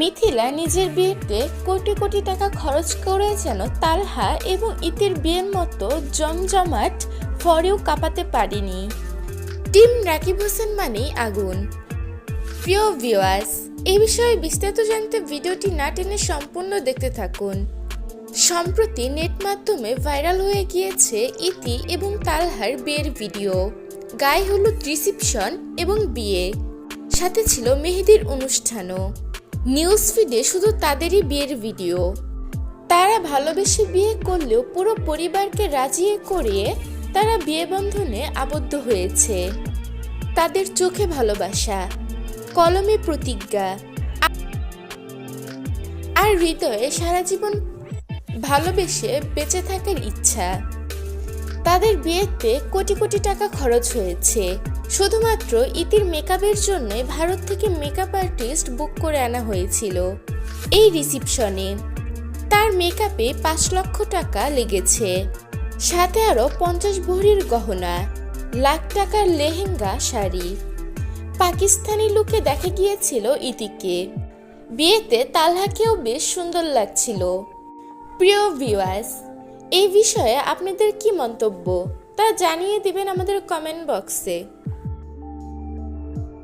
মিথিলা নিজের বিয়েতে কোটি কোটি টাকা খরচ করে যেন তালহা এবং ইতির বিয়ের মতো জমজমাট ফরেও কাঁপাতে পারেনি। টিম রাকিব হোসেন মানেই আগুন। প্রিয় ভিউয়ার্স এই বিষয়ে বিস্তারিত জানতে ভিডিওটি না টেনে সম্পূর্ণ দেখতে থাকুন। সম্প্রতি নেট মাধ্যমে ভাইরাল হয়ে গিয়েছে ইতি এবং তালহার বিয়ের ভিডিও। গায়ে হলুদ রিসিপশন এবং বিয়ে। সাথে ছিল মেহেদির অনুষ্ঠানও। নিউজ ফিডে শুধু তাদেরই বিয়ের ভিডিও। তারা ভালোবেসে বিয়ে করলেও পুরো পরিবারকে রাজিয়ে করিয়ে তারা বিয়ে বন্ধনে আবদ্ধ হয়েছে। তাদের চোখে ভালোবাসা, কলমে প্রতিজ্ঞা, আর হৃদয়ে সারা জীবন ভালোবেসে বেঁচে থাকার ইচ্ছা। তাদের বিয়েতে কোটি কোটি টাকা খরচ হয়েছে। শুধুমাত্র ইতির মেকআপের জন্য ভারত থেকে মেকআপ আর্টিস্ট বুক করে আনা হয়েছিল এই রিসিপশনে। তার মেকআপে পাঁচ লক্ষ টাকা লেগেছে। সাথে আরও পঞ্চাশ ভরির গহনা, লাখ টাকার লেহেঙ্গা শাড়ি। পাকিস্তানি লুকে দেখা গিয়েছিল ইতিকে। বিয়েতে তালহাকেও বেশ সুন্দর লাগছিল। প্রিয় ভিউয়ার্স এই বিষয়ে আপনাদের কি মন্তব্য তা জানিয়ে দিবেন আমাদের কমেন্ট বক্সে